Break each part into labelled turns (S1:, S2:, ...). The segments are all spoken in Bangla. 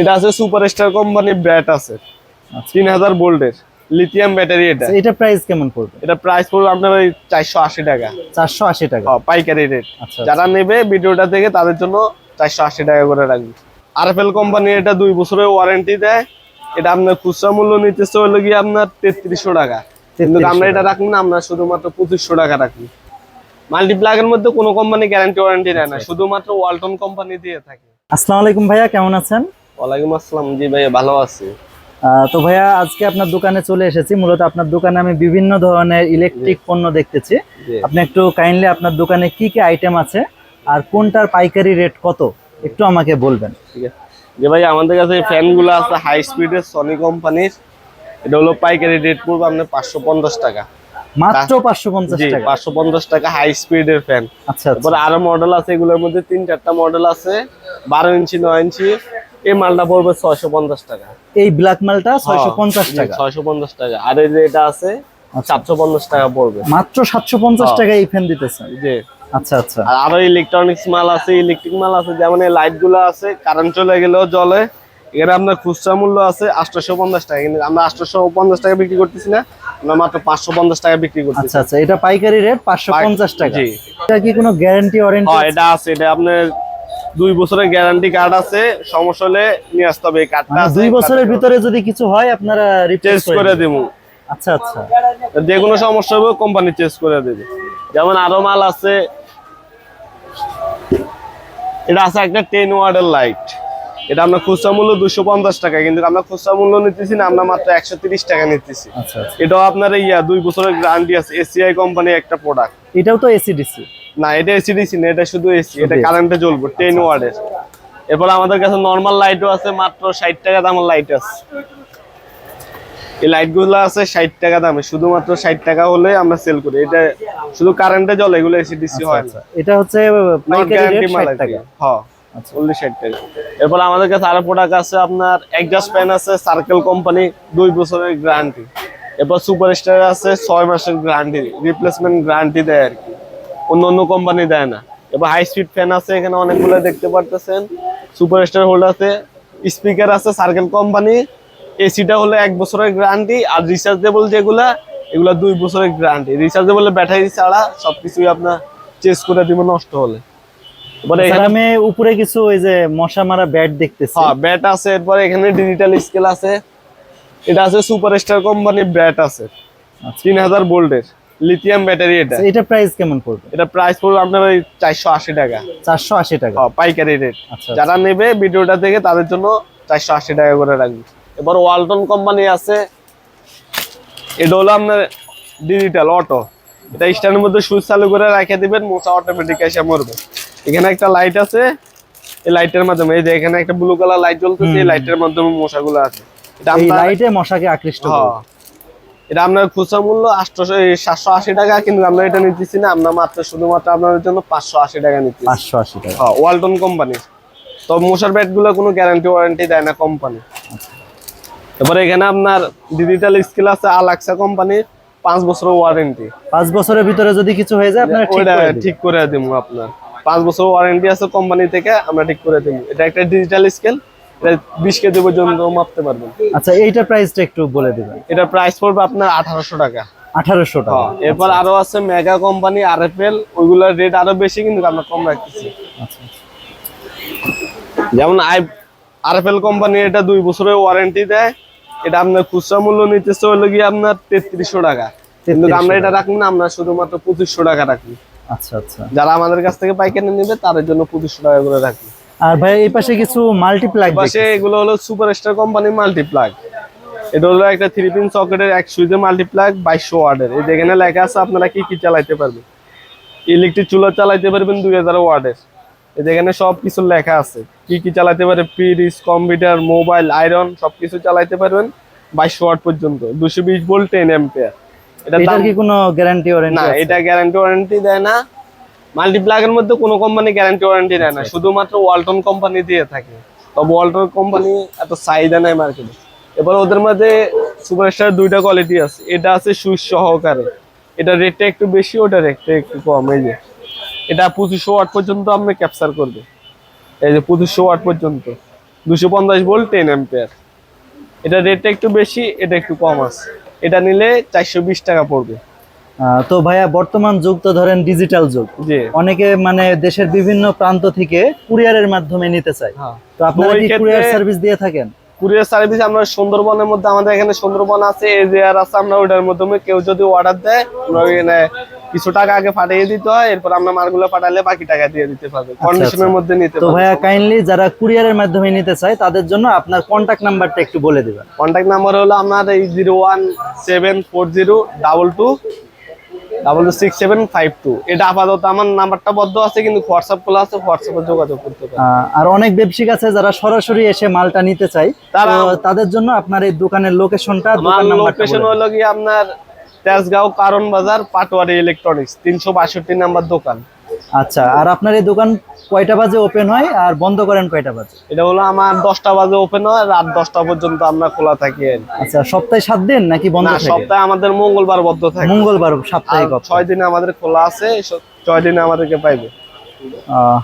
S1: এটা আছে সুপার স্টার কোম্পানির ব্যাট আছে।
S2: আচ্ছা।
S1: তিন হাজার ভোল্টের লিথিয়াম ব্যাটারি এটা।
S2: এটা প্রাইস কেমন পড়বে?
S1: এটা প্রাইস পড়বে আপনার ওই চারশো আশি টাকা।
S2: চারশো আশি টাকা?
S1: ও, পাইকারি রেট
S2: আচ্ছা
S1: যারা নেবে ভিডিওটা থেকে তাদের জন্য চারশো আশি টাকা করে রাখবে আরএফএল কোম্পানি এটা দুই বছরের ওয়ারেন্টি দেয়। এটা আপনার খুচরা মূল্য নিতেছে হলো গিয়ে আপনার তেত্রিশশো টাকা। কিন্তু
S2: 3300
S1: আমরা এটা রাখব না আমরা শুধুমাত্র পঁচিশশো টাকা রাখি মাল্টিপ্লাগের মধ্যে কোনো কোম্পানি গ্যারান্টি ওয়ারেন্টি দেয়
S2: আচ্ছা,
S1: না শুধুমাত্র ওয়ালটন কোম্পানি দিয়ে থাকে।
S2: আসসালামু আলাইকুম ভাইয়া কেমন আছেন?
S1: ওয়ালাইকুম আসসালাম জি ভাইয়া ভালো আছি।
S2: তো ভাইয়া আজকে আপনার দোকানে চলে এসেছি। মূলত আপনার দোকানে আমি বিভিন্ন ধরনের ইলেকট্রিক পণ্য দেখতেছি। আপনি একটু কাইন্ডলি আপনার দোকানে কি কি আইটেম আছে আর কোনটার পাইকারি রেট কত? একটু আমাকে বলবেন।
S1: ঠিক আছে। যে ভাই আমাদের কাছে ফ্যানগুলো আছে হাই স্পিডের সনি কোম্পানির এটা হলো পাইকারি রেট পড়বে আপনার পাঁচশো পঞ্চাশ টাকা।
S2: মাত্র টাকা।
S1: হাই স্পিডের ফ্যান
S2: আচ্ছা আচ্ছা।
S1: আরও মডেল আছে এগুলোর মধ্যে তিন চারটা মডেল আছে। বারো ইঞ্চি নয় ইঞ্চি। এই মালটা পড়বে ছয়শো পঞ্চাশ টাকা।
S2: এই ব্ল্যাক মালটা ছয়শো পঞ্চাশ টাকা।
S1: ছয়শো পঞ্চাশ টাকা। আর এই যে এটা আছে
S2: আচ্ছা।
S1: টাকা পড়বে।
S2: মাত্র সাতশো পঞ্চাশ
S1: হ্যাঁ।
S2: টাকা এই ফ্যান দিতেছেন
S1: জি।
S2: আচ্ছা আচ্ছা।
S1: আর আরও ইলেকট্রনিক্স মাল আছে ইলেকট্রিক মাল আছে যেমন এই লাইটগুলো আছে কারেন্ট চলে গেলেও জলে এখানে আপনার খুচরা মূল্য আছে আটশোশো পঞ্চাশ টাকা কিন্তু আমরা আটশোশো পঞ্চাশ টাকা বিক্রি করতেছি না আমরা মাত্র পাঁচশো পঞ্চাশ টাকা বিক্রি করতেছি।
S2: আচ্ছা আচ্ছা এটা পাইকারি রেট পাঁচশো পঞ্চাশ টাকা। এটা কি কোনো গ্যারান্টি ওয়ারেন্টি
S1: হ্যাঁ এটা আছে এটা আপনার দুই বছরের গ্যারান্টি কার্ড আছে সমস্যা হলে নিয়ে আসতে হবে এই কার্ডটা
S2: মানে দুই বছরের ভিতরে যদি কিছু হয় আপনারা রিপ্লেস
S1: করে দেবো।
S2: আচ্ছা আচ্ছা।
S1: যে কোনো সমস্যা হবে কোম্পানি চেঞ্জ করে দেবে। যেমন আরও মাল আছে এটা আছে একটা টেন ওয়ার্ডের লাইট এটা আমরা খুচরা মূল্য দুশো পঞ্চাশ টাকা কিন্তু আমরা খুচরা মূল্য নিতেছি না আমরা মাত্র একশো তিরিশ টাকা নিতেছি।
S2: আচ্ছা আচ্ছা।
S1: এটাও আপনার ইয়া দুই বছরের গ্যারান্টি আছে এসিআই কোম্পানির একটা প্রোডাক্ট
S2: এটাও তো এসিডিসি
S1: না এটা এসিডিসি না এটা শুধু এসি এটা কারেন্টে জ্বলবে টেন ওয়ার্ডের এরপর আমাদের কাছে নর্মাল লাইটও আছে মাত্র ষাট টাকা দামের লাইট আছে। এই লাইটগুলো আছে ষাট টাকা দামে শুধুমাত্র ষাট টাকা হলে আমরা সেল করি। এটা শুধু কারেন্টে জ্বলে এগুলো এসিডিসি হয় না
S2: আচ্ছা এটা হচ্ছে
S1: হ্যাঁ।
S2: আচ্ছা।
S1: অনলি ষাট টাকা এরপর আমাদের কাছে আরও প্রোডাক্ট আছে আপনার একজাস্ট ফ্যান আছে সার্কেল কোম্পানি দুই বছরের গ্যারান্টি এরপর সুপার স্টার আছে, ছয় মাসের গ্যারান্টি রিপ্লেসমেন্ট গ্যারান্টি দেয় আর কি। অন্য অন্য কোম্পানি দেয় না। এবার হাই স্পিড ফ্যান আছে, এখানে অনেকগুলো দেখতে পারতেছেন। সুপার স্টার হোল্ড আছে স্পিকার আছে সার্কেল কোম্পানি এসিটা হলো এক বছরের গ্যারান্টি আর রিচার্জেবল যেগুলা, এগুলা দুই বছরের গ্যারান্টি রিচার্জেবল ব্যাটারি ছাড়া সবকিছুই আপনার চেঞ্জ করে দিব, নষ্ট হলে। এখানে
S2: আমি উপরে কিছু ওই যে মশা মারা ব্যাট দেখতেছি।
S1: হ্যাঁ ব্যাট আছে এরপর এখানে ডিজিটাল স্কেল আছে। এটা আছে সুপার স্টার কোম্পানির ব্যাট আছে।
S2: আচ্ছা।
S1: তিন হাজার ভোল্টের লিথিয়াম ব্যাটারি এটা
S2: এটা প্রাইস কেমন পড়বে?
S1: এটা প্রাইস পড়বে আপনার ওই চারশো আশি টাকা।
S2: চারশো আশি টাকা।
S1: হ্যাঁ, পাইকারি রেট
S2: আচ্ছা
S1: যারা নেবে ভিডিওটা থেকে তাদের জন্য চারশো আশি টাকা করে রাখবে এবার ওয়ালটন কোম্পানি আছে। এটা হলো আপনার ডিজিটাল অটো এটা স্ট্যান্ডের মধ্যে সুইচ চালু করে রেখে দিবেন মশা অটোমেটিক এসে মরবে। এখানে একটা লাইট আছে। এই লাইটের মাধ্যমে এই যে এখানে একটা ব্লু কালার লাইট জ্বলতেছে এই লাইটের মাধ্যমে মশাগুলো আছে। এটা
S2: এই লাইটে মশাকে আকৃষ্ট করে
S1: হ্যাঁ। এটা আপনার খুচরা মূল্য আটশোশো সাতশো আশি টাকা কিন্তু আমরা এটা নিতেছি না। আমরা মাত্র শুধুমাত্র আপনাদের জন্য পাঁচশো আশি টাকা নিতেছি।
S2: পাঁচশো আশি টাকা।
S1: হ্যাঁ ওয়ালটন কোম্পানি তো মশার ব্যাটগুলো কোনো গ্যারান্টি ওয়ারেন্টি দেয় না কোম্পানি তারপরে এখানে আপনার ডিজিটাল স্কিল আছে আলাক্সা কোম্পানির পাঁচ বছর ওয়ারেন্টি
S2: পাঁচ বছরের ভিতরে যদি কিছু হয়ে যায় আপনারা করে।
S1: ঠিক করে দিব আপনার। পাঁচ বছর ওয়ারেন্টি আছে কোম্পানি থেকে আমরা ঠিক করে দিব। এটা একটা ডিজিটাল স্কেল এটা বিশ কেজি পর্যন্ত মাপতে পারবেন।
S2: আচ্ছা এইটা প্রাইসটা একটু বলে দিবেন।
S1: এটা প্রাইস পড়বে আপনার আঠারোশো টাকা।
S2: আঠারোশো টাকা।
S1: হ্যাঁ, এরপর আরও আছে মেগা কোম্পানি আর এফ এল ওইগুলোর রেট আরও বেশি কিন্তু আমরা কম রাখতেছি।
S2: আচ্ছা
S1: যেমন I R F L company এটা দুই বছরের ওয়ারেন্টি দেয়। এটা আপনার খুচরা মূল্য নিতেছে হলো গিয়ে আপনার তেত্রিশশো টাকা। কিন্তু আমরা এটা রাখব না আমরা শুধুমাত্র পঁচিশশো টাকা রাখি
S2: আচ্ছা আচ্ছা।
S1: যারা আমাদের কাছ থেকে পাইকারি নেবে তাদের জন্য পঁচিশশো টাকা করে রাখি
S2: আর ভাই এই পাশে কিছু মাল্টিপ্লাগ
S1: পাশে এগুলো হলো সুপার স্টার কোম্পানি মাল্টিপ্লাগ এটা হলো একটা থ্রি পিন সকেটের এক সুইচের মাল্টিপ্লাগ বাইশশো ওয়ার্ডের এই যেখানে লেখা আছে আপনারা কি কি চালাইতে পারবেন? ইলেকট্রিক চুলা চালাইতে পারবেন দুই হাজার ওয়ার্ডের এই যেখানে সব কিছু লেখা আছে। কি কি চালাতে পারে ফ্রিজ কম্পিউটার মোবাইল আয়রন সবকিছু চালাইতে পারবেন বাইশশো ওয়াট পর্যন্ত। দুশো বিশ ভোল্ট টেন এম্পিয়ার
S2: এটার কি কোনো গ্যারান্টি ওয়ারেন্টি
S1: না এটা গ্যারান্টি ওয়ারেন্টি দেয় না। মাল্টিপ্লাগের মধ্যে কোনো কোম্পানি গ্যারান্টি ওয়ারেন্টি দেয় না শুধুমাত্র ওয়ালটন কোম্পানি দিয়ে থাকে। তবে ওয়ালটন কোম্পানি এত চাহিদা নেই মার্কেটে এবার ওদের মধ্যে সুপারস্টার দুইটা কোয়ালিটি আছে। এটা আছে সুইচ সহকারে। এটা রেটটা একটু বেশি ওটা রেটটা একটু কম। এই যে এটা পঁচিশশো ওয়াট পর্যন্ত আপনি ক্যাপচার করবে। এই যে পঁচিশশো ওয়াট পর্যন্ত। দুশো পঞ্চাশ ভোল্ট টেন অ্যাম্পিয়ার এটা রেটটা একটু বেশি এটা একটু কম আছে। এটা নিলে চারশো বিশ টাকা পড়বে।
S2: তো ভাইয়া বর্তমান যুগ তো ধরেন ডিজিটাল যুগ। অনেকে মানে দেশের বিভিন্ন প্রান্ত থেকে কুরিয়ারের মাধ্যমে নিতে চায়।
S1: হ্যাঁ।
S2: তো আপনারা কি কুরিয়ার সার্ভিস দিয়ে থাকেন?
S1: কুরিয়ার সার্ভিস আমরা সুন্দরবনের মধ্যে আমাদের এখানে সুন্দরবন আছে এরিয়ার আছে আমরা ওটার মাধ্যমে কেউ যদি অর্ডার দেয় আমরা ওইখানে কিছু টাকা আগে পাঠিয়ে দিতে হয় এরপর আমরা মালগুলো পাঠালে বাকি টাকা দিয়ে দিতে পারবে। কন্ডিশনের
S2: আচ্ছা।
S1: মধ্যে নিতে
S2: তো ভাইয়া কাইন্ডলি যারা কুরিয়ারের মাধ্যমে নিতে চায় তাদের জন্য আপনার কন্টাক্ট নাম্বারটা একটু বলে দিবেন।
S1: কন্ট্যাক্ট নাম্বার হলো আপনার এই zero one seven four zero double two double two six seven five two. এটা আপাতত আমার নাম্বারটা বদ্ধ আছে কিন্তু হোয়াটসঅ্যাপ খোলা আছে হোয়াটসঅ্যাপে যোগাযোগ করতে পারে
S2: আর অনেক ব্যবসায়িক আছে যারা সরাসরি এসে মালটা নিতে চায়।
S1: তারা-
S2: তাদের জন্য আপনার এই দোকানের লোকেশনটা দোকান নাম্বারটা
S1: লোকেশন হলো কি আপনার তেজগাঁও কারণ বাজার পাটোয়ারি ইলেকট্রনিক্স তিনশো বাষট্টি নাম্বার দোকান।
S2: আচ্ছা আর আপনার এই দোকান কয়টা বাজে ওপেন হয় আর বন্ধ করেন কয়টা বাজে?
S1: এটা হলো আমার দশটা বাজে ওপেন হয় রাত দশটা পর্যন্ত আমরা খোলা থাকি।
S2: আচ্ছা সপ্তাহে সাত দিন নাকি বন্ধ
S1: সপ্তাহে আমাদের মঙ্গলবার বন্ধ থাকে।
S2: মঙ্গলবার
S1: আর
S2: সাপ্তাহিক
S1: ছয় দিনে আমাদের খোলা আছে ছয় দিনে আমাদেরকে পাইবে।
S2: আহ,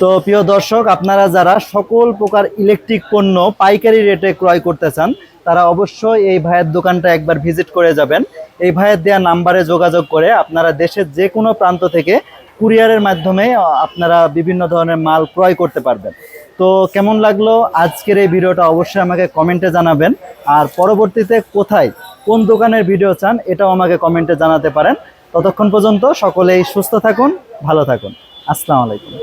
S2: তো প্রিয় দর্শক, আপনারা যারা সকল প্রকার ইলেকট্রিক পণ্য পাইকারি রেটে ক্রয় করতে চান, তারা অবশ্যই এই ভাইয়ের দোকানটা একবার ভিজিট করে যাবেন। এই ভাইয়ের দেওয়া নাম্বারে যোগাযোগ করে আপনারা দেশের যে কোনো প্রান্ত থেকে কুরিয়ারের মাধ্যমে আপনারা বিভিন্ন ধরনের মাল ক্রয় করতে পারবেন। তো কেমন লাগল? আজকের এই ভিডিওটা অবশ্যই আমাকে কমেন্টে জানাবেন। আর পরবর্তীতে কোথায়, কোন দোকানের ভিডিও চান, এটাও আমাকে কমেন্টে জানাতে পারেন। ততক্ষণ পর্যন্ত সকলেই সুস্থ থাকুন, ভালো থাকুন। আসসালামু আলাইকুম।